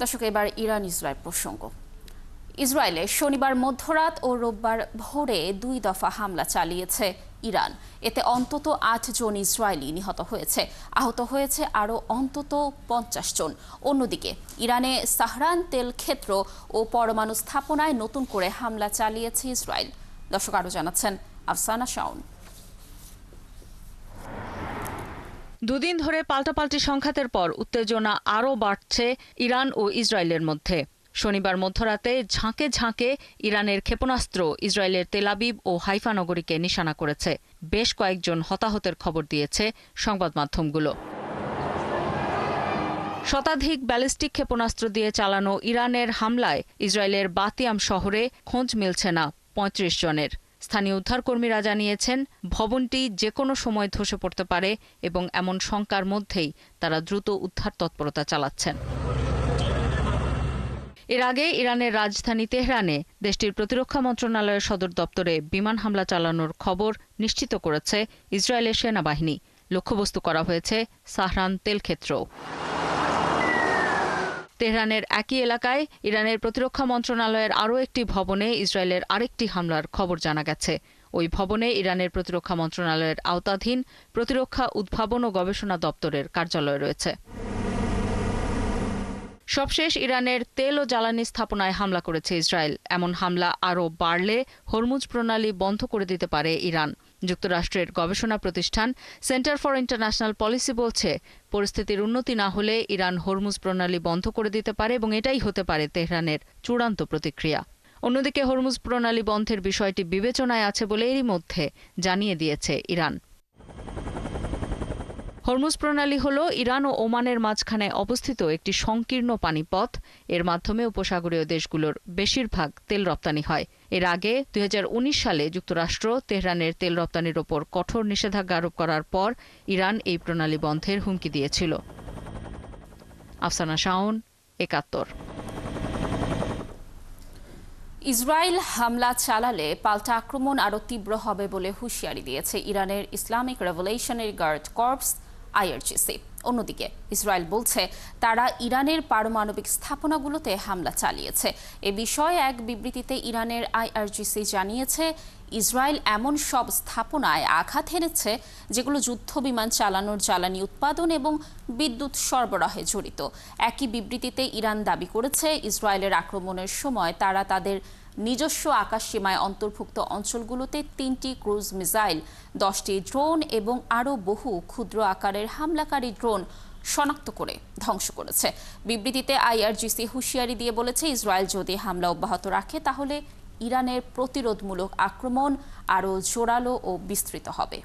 দর্শক, এবার Iran Israel প্রসঙ্গ। ইসরায়েলে শনিবার মধ্যরাত ও রোববার ভোরে দুই দফা হামলা চালিয়েছে ইরান। এতে অন্তত আট জন ইসরায়েলি নিহত হয়েছে। আহত হয়েছে আরও অন্তত পঞ্চাশ জন। অন্যদিকে, ইরানে সাহরান তেল ক্ষেত্র ও পরমাণু স্থাপনায় নতুন করে হামলা চালিয়েছে ইসরায়েল। দর্শক আরও জানাচ্ছেন আফসানা শাওন। দুদিন ধরে পাল্টাপাল্টি সংঘাতের পর উত্তেজনা আরও বাড়ছে ইরান ও ইসরায়েলের মধ্যে। শনিবার মধ্যরাতে ঝাঁকে ঝাঁকে ইরানের ক্ষেপণাস্ত্র ইসরায়েলের তেলাবিব ও হাইফা নগরীকে নিশানা করেছে। বেশ কয়েকজন হতাহতের খবর দিয়েছে সংবাদ মাধ্যমগুলো। শতাধিক ব্যালিস্টিক ক্ষেপণাস্ত্র দিয়ে চালানো ইরানের হামলায় ইসরায়েলের বাতিয়াম শহরে খোঁজ মিলছে না পঁয়ত্রিশ জনের। স্থানীয় উদ্ধারকর্মীরা জানিয়েছেন, ভবনটি যে কোনো সময় ধসে পড়তে পারে এবং এমন শঙ্কার মধ্যেই তারা দ্রুত উদ্ধার তৎপরতা চালাচ্ছেন। এর আগে ইরানের রাজধানী তেহরানে দেশটির প্রতিরক্ষা মন্ত্রণালয়ের সদর দপ্তরে বিমান হামলা চালানোর খবর নিশ্চিত করেছে ইসরায়েলের সেনাবাহিনী। লক্ষ্যবস্তু করা হয়েছে সাহরান তেলক্ষেত্র তেহরানের একই এলাকায় ইরানের প্রতিরক্ষা মন্ত্রণালয়ের আরও একটি ভবনে ইসরায়েলের আরেকটি হামলার খবর জানা গেছে। ওই ভবনে ইরানের প্রতিরক্ষা মন্ত্রণালয়ের আওতাধীন প্রতিরক্ষা উদ্ভাবন ও গবেষণা দপ্তরের কার্যালয় রয়েছে। সবশেষ ইরানের তেল ও জ্বালানি স্থাপনায় হামলা করেছে ইসরায়েল। এমন হামলা আরও বাড়লে হরমুজ প্রণালী বন্ধ করে দিতে পারে ইরান। যুক্তরাষ্ট্রের গবেষণা প্রতিষ্ঠান সেন্টার ফর ইন্টারন্যাশনাল পলিসি বলছে, পরিস্থিতির উন্নতি না হলে ইরান হরমুজ প্রণালী বন্ধ করে দিতে পারে এবং এটাই হতে পারে তেহরানের চূড়ান্ত প্রতিক্রিয়া। অন্যদিকে হরমুজ প্রণালী বন্ধের বিষয়টি বিবেচনায় আছে বলে এরই মধ্যে জানিয়ে দিয়েছে ইরান। হরমুজ প্রণালী হল ইরান ও ওমানের মাঝখানে অবস্থিত একটি সংকীর্ণ পানিপথ। এর মাধ্যমে উপসাগরীয় দেশগুলোর বেশিরভাগ তেল রপ্তানি হয়। এর আগে দুই সালে যুক্তরাষ্ট্র তেহরানের তেল রপ্তানির ওপর কঠোর নিষেধাজ্ঞা আরোপ করার পর ইরান এই প্রণালী বন্ধের হুমকি দিয়েছিল। আফসানা শাওন, একাত্তর। ইসরায়েল হামলা চালালে পাল্টা আক্রমণ আরও তীব্র হবে বলে হুঁশিয়ারি দিয়েছে ইরানের Islamic revolutionary guard corps. IRGC অন্যদিকে ইসরায়েল বলছে, তারা ইরানের পারমাণবিক স্থাপনাগুলোতে হামলা চালিয়েছে। এ বিষয়ে এক বিবৃতিতে ইরানের আইআরজিসি জানিয়েছে, ইসরায়েল এমন সব স্থাপনায় আঘাত হেনেছে যেগুলো যুদ্ধ বিমান চালানোর জ্বালানি উৎপাদন এবং বিদ্যুৎ সরবরাহে জড়িত। একই বিবৃতিতে ইরান দাবি করেছে, ইসরায়েলের আক্রমণের সময় তারা তাদের নিজস্ব আকাশসীমায় অন্তর্ভুক্ত অঞ্চলগুলোতে তিনটি ক্রুজ মিসাইল, দশটি ড্রোন এবং আরও বহু ক্ষুদ্র আকারের হামলাকারী ড্রোন শনাক্ত করে ধ্বংস করেছে। বিবৃতিতে আইআরজিসি হুঁশিয়ারি দিয়ে বলেছে, ইসরায়েল যদি হামলা অব্যাহত রাখে, তাহলে ইরানের প্রতিরোধমূলক আক্রমণ আরও জোরালো ও বিস্তৃত হবে।